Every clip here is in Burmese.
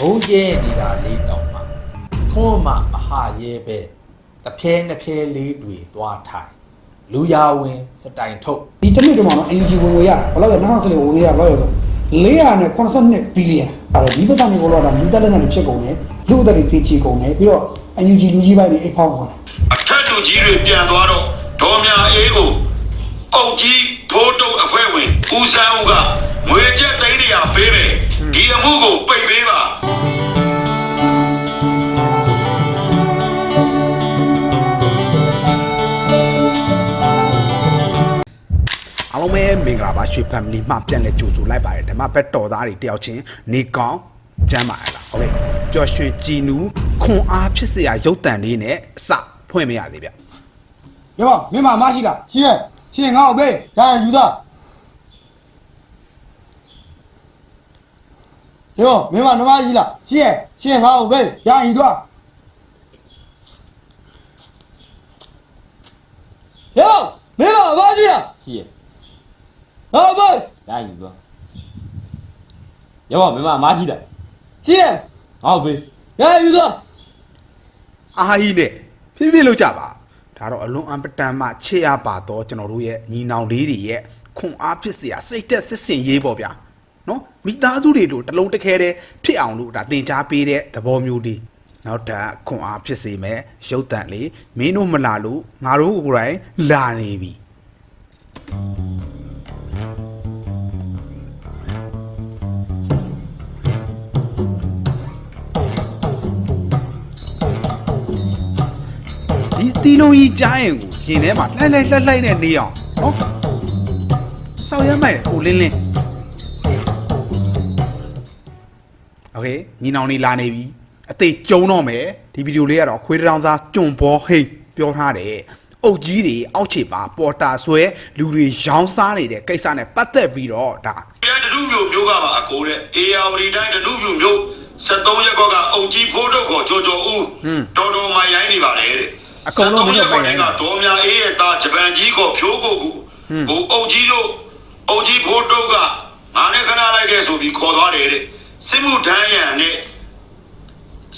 ဘုံကျဲနေတာလေးတောင်မှခွန်မမဟာရဲပဲတဖဲနှစ်ဖဲလေးတွေသွားထိုင်လူရဝင်စတိုင်ထုတ်ဒီတစ်နှစ်တည်းမှာတော့ NUG ဝင်ငွေရတာဘယ်လောက်လဲ2014ဝင်ငွေရဘယ်လောက်လဲဆို482ဘီလီယံအဲ့ဒီပတ်စံတွေကိုတော့ဒါလူတက်လက်နဲ့ဖြစ်ကုန်တယ်လူအသက်တွေတည်ချီကုန်တယ်ပြီးတော့ NUG လူကြီးပိုင်းတွေအိတ်ဖောင်းသွားတယ်အထက်လူကြီးတွေပြန်သွားတော့ဒေါ်မြအေးကိုအုတ်ကြီးထိုးတုပ်အဖွဲ့ဝင်ဦးစန်းဦးကငွေကျပ်သိန်းတရာပေးမယ် ဒီအမှုကိုပိတ်ပေးပါအားလုံးပဲမင်္ဂလာပါရွှေ family မှပြန်လဲကြိုဆိုလိုက်ပါတယ်ဓမ္မဘက်တော်သားတွေတယောက်ချင်းနေကောင်းကျမ်းပါရလားဟုတ်ကဲ့ပျော်ရွှင်ကြည်နူးခွန်အားဖြစ်စရာရုပ်တံလေးနဲ့အစဖွင့်မရသေးဗျရပါမင်းမမရှိလားရှိရဲ့ရှိရင်ငါ့ကိုပေးဒါရယူသား ရောမင်းမနှမရှိလားရှိရဲ့ရှိရင်ငါ့ကိုပေးဒါယူသားရောမင်းမမရှိလားရှိရဟောပေးရယူသွားရောမင်းမအမားရှိတာရှိရဲ့ငါ့ကိုပေးဒါယူသားအာဟီနဲ့ဖြည်းဖြည်းလုပ်ကြပါဒါတော့အလွန်အံပတန်မှချေရပါတော့ကျွန်တော်တို့ရဲ့ညီနောင်လေးတွေရဲ့ခွန်အားဖြစ်စရာစိတ်သက်စစ်စင်ရေးပေါ့ဗျာ နော်မိသားစုတွေလို့တလုံးတစ်ခဲတည်းဖြစ်အောင်လို့ဒါတင် जा ပေးတဲ့သဘောမျိုးလေးနောက်ထပ်ခွန်အားဖြစ်စေမဲ့ရုပ်တံလေးမင်းတို့မလာလို့ငါတို့ကိုယ်တိုင်လာနေပြီဒီတီလုံးကြီးကြားရင်ကိုရင်ထဲမှာလှိုက်လိုက်လှိုက်လိုက်နဲ့နေအောင်နော်ဆောက်ရမ်းမိုက်တယ်ဟိုလင်းလင်း โอเคညီနောင်နေလာနေပြီအသေးကျုံတော့မယ်ဒီဗီဒီယိုလေးကတော့ခွေးတောင်စားကြွန်ဘောဟိတ်ပြောထားတယ်အုတ်ကြီးတွေအောက်ခြေပါပေါ်တာဆွဲလူတွေရောင်းစားနေတဲ့ကိစ္စနဲ့ပတ်သက်ပြီးတော့ဒါ ပြန်တနုမျိုးမျိုးကပါအကိုတဲ့အေယာဝတီတိုင်းတနုမျိုးမျိုး73ရက်ကောကအုတ်ကြီးဖိုးတုပ်ကိုကြော်ကြော်ဦးတော်တော်မှရိုင်းနေပါလေတဲ့အ ကုန်လုံးမင်းတို့ပိုင်ရိုင်းတာ ကဒေါ်မြအေးရဲ့သားဂျပန်ကြီးကိုဖြိုးကိုကိုဟိုအုတ်ကြီးတို့အုတ်ကြီးဖိုးတုပ်ကငါနဲ့ခဏလိုက်ခဲ့ဆိုပြီးခေါ်သွားတယ်တဲ့ စစ်မှုထမ်းရန်နဲ့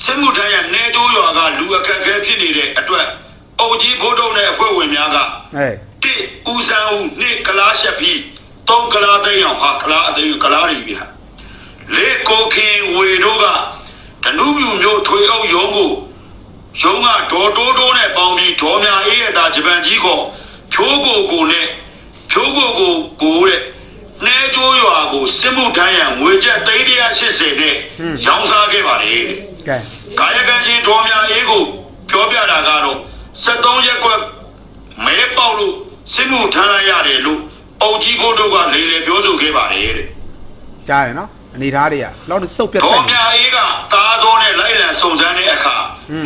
စစ်မှုထမ်းရနေတိုးရွာကလူအခက်အခဲဖြစ်နေတဲ့အတွက်အုတ်ကြီးဖိုးတုံးနဲ့အဖွဲ့ဝင်များကဟဲ့တိဦးစံဦးနှစ်ကလားရှက်ပြီးသုံးကလားသိန်းအောင်ဟာကလားအသေးကလားတွေပြလေကိုခင်ဝေတို့ကတနုပြူမျိုးထွေအုပ်ရုံးကိုရုံးကဒေါ်တိုးတိုးနဲ့ပေါင်းပြီးဒေါ်မြအေးရတာဂျပန်ကြီးခေါ်ဖြိုးကိုကိုနဲ့ဖြိုးကိုကိုကိုတဲ့နှဲကျိုးရွာကိုစစ်မှုထမ်းရန်ငွေကျပ်380နဲ့ ရောင်းစားခဲ့ပါတယ်တဲ့ကဲကာယကံရှင်တော်များအေးကိုပြောပြတာကတော့73ရက်ကွက်မဲပေါက်လို့စစ်မှုထမ်းလိုက်ရတယ်လို့အုတ်ကြီးဖို့တို့ကလေလေပြောဆိုခဲ့ပါတယ်တဲ့ကြားရနော်အနေသားတွေကလောက်စုပ်ပြတ်တတော်တ်နေများအေးကတားစောနဲ့လိုက်လံစုံစမ်းတဲ့အခါ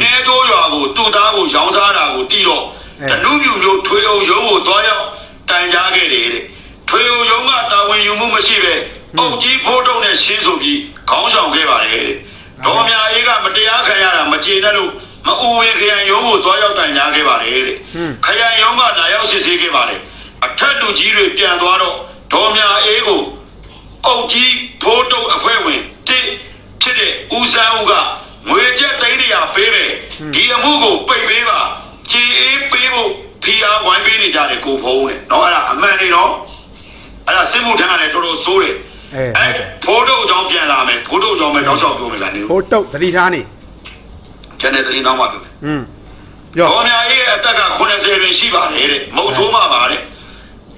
နေတိုးရွာကိုသူ့သားကိုရောင်းစားတာကိုတီးတော့တနုပြူမျိုးထွေအောင်ရုံးကိုသွားရောက်တိုင်ကြားခဲ့တယ်တဲ့ထွေအောင်ရုံးကတာဝန်ယူမှုမရှိပဲ အုတ်ကြီးဖို့တို့နဲ့ရှင်းဆိုပြီးခေါင်းဆောင်ခဲ့ပါတယ်တဲ့တော်များအေးကမတရားခံရတာမကျေနပ်လို့မအူဝင်ခရိုင်ရုံးကိုသွားရောက်တိုင်ကြားခဲ့ပါတယ်တဲ့ခရိုင်ရုံးကလာရောက်စစ်ဆေးခဲ့ပါတယ်အထက်လူကြီးတွေပြန်သွားတော့တော်များအေးကို အုတ်ကြီးထိုးတုပ်အဖွဲ့ဝင်တိဖြစ်တဲ့ဦးစန်းဦးကငွေကျပ်သိန်းတရာပေးမယ်ဒီအမှုကိုပိတ်ပေးပါကြည်အေးပေးဖို့ဖီအားဝိုင်းပေးနေကြတယ်ကိုဖုံးတဲ့เนาะအဲ့ဒါအမှန်နေเนาะအဲ့ဒါစစ်မှုထမ်းကလည်းတော်တော်ဆိုးတယ် အဲ့ဖိုးတုပ်အကြောင်းပြန်လာမယ်ဖိုးတုပ်အကြောင်းပဲတောက်လျှောက်ပြောမယ်လားနေဟိုတုတ်သတိထားနေကျန်တဲ့သတိနောက်မှပြောမယ်อืมရောတော်များအေးအသက်က80ပင်ရှိပါတယ်တဲ့မုတ်ဆိုးမှပါတဲ့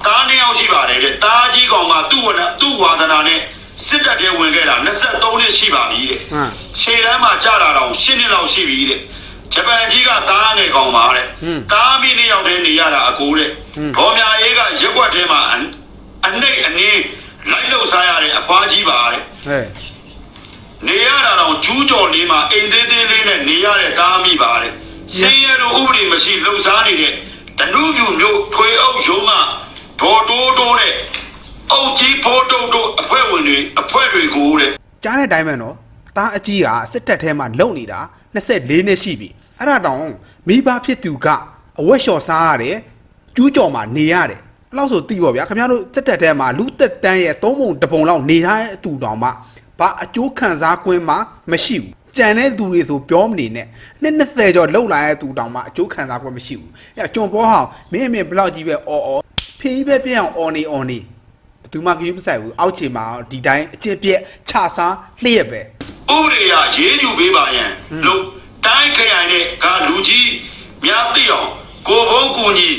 တားနှစ်ယောက်ရှိပါတယ်တဲ့တားကြီးကောင်ကသူ့ဝနသူ့ဝါဒနာနဲ့စစ်တပ်ထဲဝင်ခဲ့တာ23နှစ်ရှိပါပြီတဲ့ဟမ်ရှေ့တန်းမှာကြာလာတော့10နှစ်လောက်ရှိပြီတဲ့ဂျပန်ကြီးကတားငယ်ကောင်ပါတဲ့တားမိနှစ်ယောက်တည်းနေရတာအကိုတဲ့ဒေါ်မြအေးကရက်ွက်ထဲမှာအအနှိတ်အနည်း လိုက်လို့စားရတဲ့အဖွားကြီးပါတဲ့ဟဲ့နေရတာတော့ကျူးကျော်လေးမှာအိမ်သေးသေးလေးနဲ့နေရတဲ့တားမိပါတဲ့စင်းရလိုဥပဒေမရှိလှုပ်ရှားနေတဲ့တနုပြူမျိုးထွေအုပ်ရုံးကဒေါ်တိုးတိုးနဲ့အုတ်ကြီးဖိုးတုတ်တို့အဖွဲ့ဝင်တွေအဖွဲ့တွေကိုတဲ့ကြားတဲ့အတိုင်းပဲနော်တားအကြီးကစစ်တပ်ထဲမှာလုံနေတာ24နှစ်ရှိပြီအဲ့ဒါတောင်မိဘဖြစ်သူကအဝက်လျှော်စားရတယ်ကျူးကြော်မှာနေရတယ်အဲ့ လောက်ဆိုတိပေါ့ဗျာခင်ဗျားတို့စစ်တပ်ထဲမှာလူသက်တန်းရဲ့သုံးပုံတစ်ပုံလောက်နေထားတဲ့အတူတောင်မှဘာအကျိုးခံစား권မှမရှိဘူးကြံတဲ့သူတွေဆိုပြောမနေနဲ့နှစ်20ကျော်လောက်လာတဲ့သူတောင်မှအကျိုးခံစား권မရှိဘူးအဲကျွန်ပေါ်ဟောင်းမင်းအမေဘလောက်ကြီးပဲအော်အော်ဖေးပဲပြအောင်အော်နေအော်နေဘယ်သူမှကြည့်မဆိုင်ဘူးအောက်ခြေမှာဒီတိုင်းအကျင့်ပြက်ခြာစားလျှက်ပဲဥပဒေအရရေးယူပေးပါရန်လို့တိုင်းခရိုင်နဲ့ကလူကြီးများသိအောင်ကိုဘုံကူညီ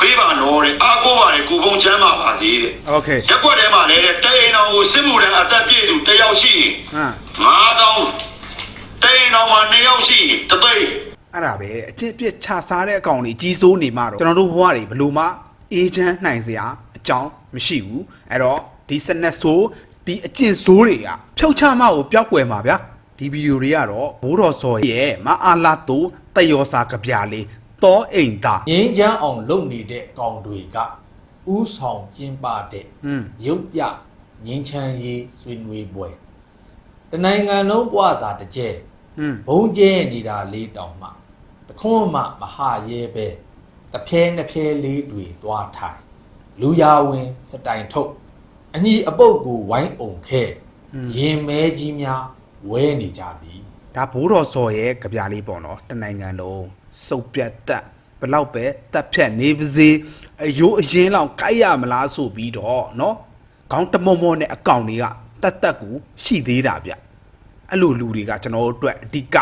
ပေးပါနော်တဲ့အားကိုးပါလေကိုဘုံချမ်းပါပါစေတဲ့ โอเค ရက်ွက်ထဲမှာလည်းတဲ့တအိမ်တော်ကိုစစ်မှုထမ်းအသက်ပြည့်သူတစ်ယောက်ရှိရင် ဟမ် 9000တအိမ်တော်မှာ2ယောက်ရှိရင်တစ်သိန်း အဲ့ဒါပဲအကျင့်ပြက်ခြာစားတဲ့အကောင်တွေကြီးစိုးနေမှတော့ကျွန်တော်တို့ဘဝတွေဘလို့မှအေးချမ်းနိုင်စရာအကြောင်းမရှိဘူးအဲ့တော့ဒီစနက်ဆိုးဒီအကျင့်ဆိုးတွေကဖြုတ်ချမကိုပျောက်ကွယ်မှာဗျာဒီဗီဒီယိုတွေကတော့ဘိုးတော်စော်ရဲ့မအားလာတူတယောစာကဗျာလေးတောအိမ်သား ငင်းချမ်းအောင်လုပ်နေတဲ့ကောင်တွေက ဥဆောင်ကျင်းပတဲ့ရုပ်ပြငင်းချမ်းရေးဆွေးနွေးပွဲတနိုင်ငံလုံးပွားစာတကြဲဘုံကျဲနေတာလေးတောင်မှတခွန်းမှမဟာရဲပဲတဖဲနှဖဲလေးတွေသွားထိုင်လူရဝင်စတိုင်ထုတ်အညီအပုတ်ကိုဝိုင်းအောင်ခဲရင်မဲကြီးများဝဲနေကြပြီဒါဘိုးတော်စော်ရဲ့ကြပြလေးပေါ့နော်တနိုင်ငံလုံးစုပ်ပြတ်သက် ဘလောက်ပဲတက်ဖြတ်နေပါစေအယိုးအရင်လောက်ကိုက်ရမလားဆိုပြီးတော့နော်ခေါင်းတမောမောနဲ့အကောင်တွေကတက်တက်ကူရှိသေးတာဗျအဲ့လိုလူတွေကကျွန်တော်တို့အတွက်အဓိက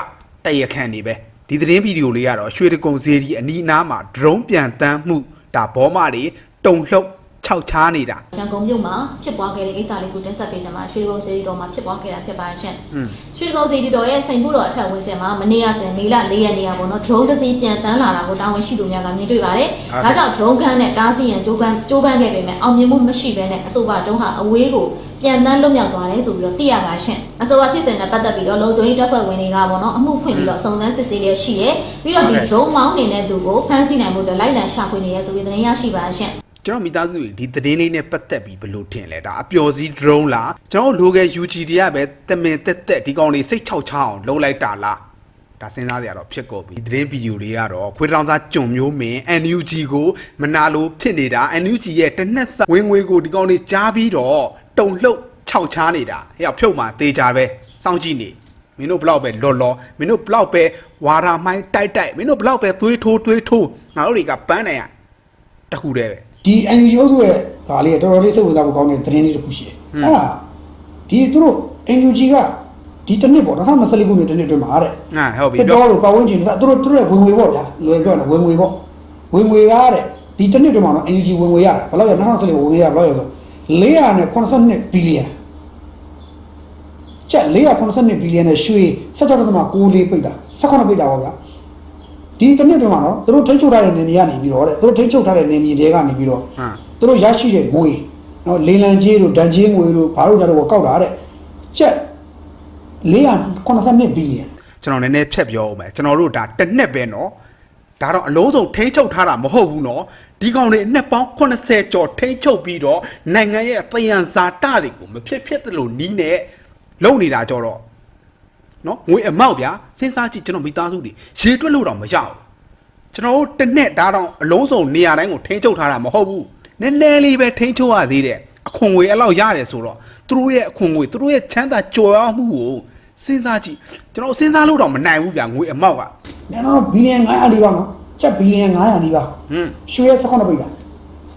တရခန့်နေပဲဒီသတင်းဗီဒီယိုလေးကတော့ရွှေတကုံစေဒီအနီးအနားမှာ drone ပြန်တန်းမှုဒါဘောမတွေတုံလှုပ် ခြောက်ချားနေတာရန်ကုန်မြို့မှာဖြစ်ပွားခဲ့တဲ့ကိစ္စလေးကိုတင်ဆက်ပေးချင်ပါရွှေကုန်းစေတီတော်မှာဖြစ်ပွားခဲ့တာဖြစ်ပါရှင်။ရွှေကုန်းစေတီတော်ရဲ့စိန်မှုတော်အထက်ဝန်းကျင်မှာမနေ့ကဆိုရင်မေလ၄ရက်နေ့ကပေါ့နော် drone တစ်စီးပြန်တန်းလာတာကိုတာဝန်ရှိသူများကမြင်တွေ့ပါတယ်။ဒါကြောင့် drone ကန်းနဲ့တားဆီးရန်ကြိုးပမ်းကြိုးပမ်းခဲ့ပေမဲ့အောင်မြင်မှုမရှိဘဲနဲ့အဆိုပါတုံးဟာအဝေးကိုပြန်တန်းလွတ်မြောက်သွားတယ်ဆိုပြီးတော့သိရပါရှင်။အဆိုပါဖြစ်စဉ်နဲ့ပတ်သက်ပြီးတော့လုံခြုံရေးတပ်ဖွဲ့ဝင်တွေကပေါ့နော်အမှုဖွင့်ပြီးတော့စုံစမ်းစစ်ဆေးရရှိရဲပြီးတော့ဒီ drone မောင်းနေတဲ့သူကိုဖမ်းဆီးနိုင်မှုအတွက်လိုက်လံရှာဖွေနေရဆိုပြီးသတင်းရရှိပါရှင်။ ကျွန်တော်မိသားစုတွေဒီသတင်းလေးနဲ့ပတ်သက်ပြီးဘယ်လိုထင်လဲဒါအပျော်စီး drone လားကျွန်တော်တို့လိုကယ် UG တွေကပဲတမင်တက်တက်ဒီကောင်လေးစိတ်ချောက်ချအောင်လုံးလိုက်တာလားဒါစဉ်းစားစရာတော့ဖြစ်ကုန်ပြီဒီသတင်းဗီဒီယိုတွေကတော့ခွေးတောင်သားကြုံမျိုးမင်း NUG ကိုမနာလို့ဖြစ်နေတာ NUG ရဲ့တနက်သက်ဝင်ငွေကိုဒီကောင်လေးကြားပြီးတော့တုံလှုပ်ခြောက်ချားနေတာဟဲ့ဖြုတ်မှာတေးကြပဲစောင့်ကြည့်နေမင်းတို့ဘလောက်ပဲလော်လော်မင်းတို့ဘလောက်ပဲဝါရာမိုင်းတိုက်တိုက်မင်းတို့ဘလောက်ပဲသွေးထိုးသွေးထိုးငါတို့တွေကပန်းနေရတခုတည်းပဲ ဒီ NUG အုပ်စုရဲ့ဒါလေးကတော်တော်လေးစိတ်ဝင်စားဖို့ကောင်းတဲ့သတင်းလေးတစ်ခုရှိတယ်။အဲ့ဒါဒီသူတို့ NUG ကဒီတစ်နှစ်ပေါ့2024ခုနှစ်တစ်နှစ်အတွင်းမှာတဲ့ငါဟုတ်ပြီတစ်ပြောတော်လို့ပတ်ဝန်းကျင်ကသူတို့သူတို့ရဲ့ဝင်ငွေပေါ့ဗျာလွယ်ပြောတယ်ဝင်ငွေပေါ့ဝင်ငွေကားတဲ့ဒီတစ်နှစ်အတွင်းမှာတော့ NUG ဝင်ငွေရတာဘယ်လောက်ရ2024ဝင်ငွေရဘယ်လောက်ရဆို482ဘီလီယံကျပ်482ဘီလီယံနဲ့ရွှေ16.6လေးပိတ်တာ18ပိတ်တာပေါ့ဗျာ ဒီတစ်နှစ်တည်းမှာနော်သူတို့ထိချုပ်ထားတဲ့နေမြေကနေပြီးတော့တဲ့သူတို့ထိချုပ်ထားတဲ့နေမြေတွေကနေပြီးတော့သူတို့ရရှိတဲ့ငွေနော်လေလံကြီးတို့ဒဏ်ကြီးငွေတို့ဘာလို့ကြတော့ကောက်တာတဲ့ချက်482ဘီလီယံကျွန်တော်နည်းနည်းဖြတ်ပြောအောင်မယ်ကျွန်တော်တို့ဒါတစ်နှစ်ပဲနော်ဒါတော့အလုံးစုံထိန်းချုပ်ထားတာမဟုတ်ဘူးနော်ဒီကောင်တွေနှစ်ပေါင်း80ကျော်ထိန်းချုပ်ပြီးတော့နိုင်ငံရဲ့တယံဇာတတွေကိုမဖြစ်ဖြစ်သလိုနီးနဲ့လုပ်နေတာကြတော့ နော်ငွေအမောက်ဗျာစဉ်းစားကြည့်ကျွန်တော်မိသားစုတွေရေတွက်လို့တော့မရဘူးကျွန်တော်တို့တစ်နှစ်ဒါတော့အလုံးစုံနေရာတိုင်းကိုထိန်းချုပ်ထားတာမဟုတ်ဘူးနည်းနည်းလေးပဲထိန်းချုပ်ရသေးတယ်အခွန်ငွေအဲ့လောက်ရတယ်ဆိုတော့သူတို့ရဲ့အခွန်ငွေသူတို့ရဲ့ချမ်းသာကြော်ရမှုကိုစဉ်းစားကြည့်ကျွန်တော်စဉ်းစားလို့တော့မနိုင်ဘူးဗျာငွေအမောက်ကကျွန်တော်ဘီလီယံ900လေးပါနော်ချက်ဘီလီယံ900လေးပါဟွန်းရွှေရဲ့16ပိတ်တာ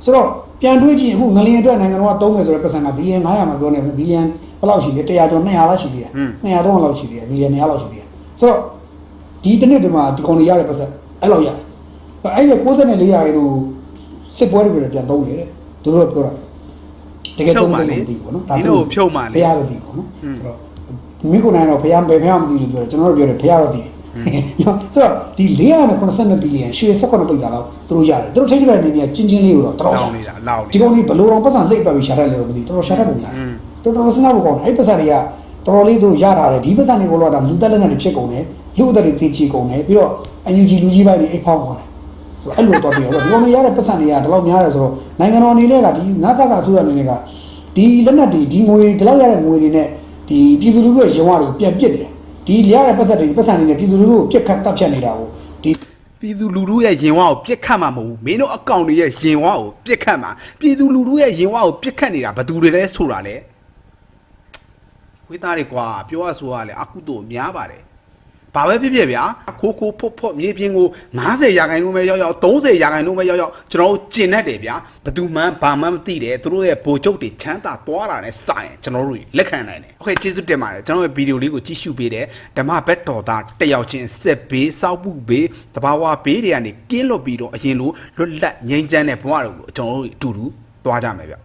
ဆိုတော့ပြန်တွေးကြည့်အခုငလျင်အတွက်နိုင်ငံတော်ကသုံးမယ်ဆိုတော့ပတ်စံကဘီလီယံ900မှာပြောနေတယ်ဘီလီယံဘယ်လောက်ရှိလဲ100ကျော်200လောက်ရှိသေးတယ်200တော့လောက်ရှိသေးတယ်ဘီလီယံ200လောက်ရှိသေးတယ်ဆိုတော့ဒီတစ်နှစ်တည်းမှာဒီကောင်တွေရတဲ့ပတ်စံအဲ့လောက်ရတယ်အဲ့ဒီ94ရာခိုင်နှုန်းစစ်ပွဲတွေပြန်သုံးနေတယ်သူတို့ကပြောတာတကယ်သုံးတယ်မသိဘူးနော်ဒီလိုဖြုတ်မှလေဘုရားပဲသိဘူးနော်ဆိုတော့မိခုနိုင်တော့ဘုရားဘယ်ဘုရားမသိဘူးပြောတယ်ကျွန်တော်တို့ပြောတယ်ဘုရားတော့သိတယ်နော် ဆိုတော့ဒီ482ဘီလီယံရွှေ18ပိတ်တာတော့သူတို့ရတယ်သူတို့ထိထိတဲ့နေမြေချင်းချင်းလေးကိုတော့တော်လောတော်င်းရနေတာလောင်းနေဒီကောင်ကြီးဘလို့တော့ပတ်စံလှိပ်ပတ်ပြီးရှာတတ်လေတော့မသိဘူးတော်တော်ရှာတတ်ပုံရတယ်တော်တော်စဉ်းစားဖို့ကောင်းတယ်အဲ့ပတ်စံတွေကတော်တော်လေးသူတို့ရတာတယ်ဒီပတ်စံတွေကိုတော့ဒါလူတက်လက်နဲ့တွေဖြစ်ကုန်တယ်လူအသက်တွေတည်ချီကုန်တယ်ပြီးတော့ NUG လူကြီးပိုင်းတွေအိတ်ဖောင်းသွားတယ်ဆိုတော့အဲ့လိုတော့ပြောတော့ဒီကောင်တွေရတဲ့ပတ်စံတွေကဒီလောက်များတယ်ဆိုတော့နိုင်ငံတော်အနေနဲ့ကဒီနာဆာကအစိုးရအနေနဲ့ကဒီလက်နက်တွေဒီငွေဒီလောက်ရတဲ့ငွေတွေနဲ့ဒီပြည်သူလူထုရဲ့ရုံးတွေကိုပြန်ပစ်တယ် ဒီရတဲ့ပတ်စံတွေပတ်စံတွေနဲ့ပြည်သူလူထုကိုပြစ်ခတ်တပ်ဖြတ်နေတာကိုဒီပြည်သူလူထုရဲ့ရင်ဝါကိုပြစ်ခတ်မှာမဟုတ်ဘူးမင်းတို့အကောင့်တွေရဲ့ရင်ဝါကိုပြစ်ခတ်မှာပြည်သူလူထုရဲ့ရင်ဝါကိုပြစ်ခတ်နေတာဘယ်သူတွေလဲဆိုတာလဲခွေးသားတွေကွာပြောရဆိုရလဲအခုတော့များပါတယ် ဘာပဲဖြစ်ဖြစ်ဗျာခိုးခိုးဖွတ်ဖွတ်မြေပြင်ကို90ရာခိုင်နှုန်းပဲရောက်ရောက်30ရာခိုင်နှုန်းပဲရောက်ရောက်ကျွန်တော်တို့ကျင်တတ်တယ်ဗျာဘယ်သူမှဘာမှမသိတယ်သူတို့ရဲ့ဗိုလ်ချုပ်တွေချမ်းသာသွားတာနဲ့စာရင်ကျွန်တော်တို့လက်ခံနိုင်တယ်โอเคကျေးဇူးတင်ပါတယ်ကျွန်တော်ရဲ့ဗီဒီယိုလေးကိုကြည့်ရှုပေးတယ်ဓမ္မဘက်တော်သားတစ်ယောက်ချင်းစစ်ဘေးစောက်ပုဘေးတဘာဝဘေးတွေကနေကင်းလွတ်ပြီးတော့အရင်လိုလွတ်လပ်ငြိမ်းချမ်းတဲ့ဘဝတွေကိုကျွန်တော်တို့အတူတူသွားကြမယ်ဗျ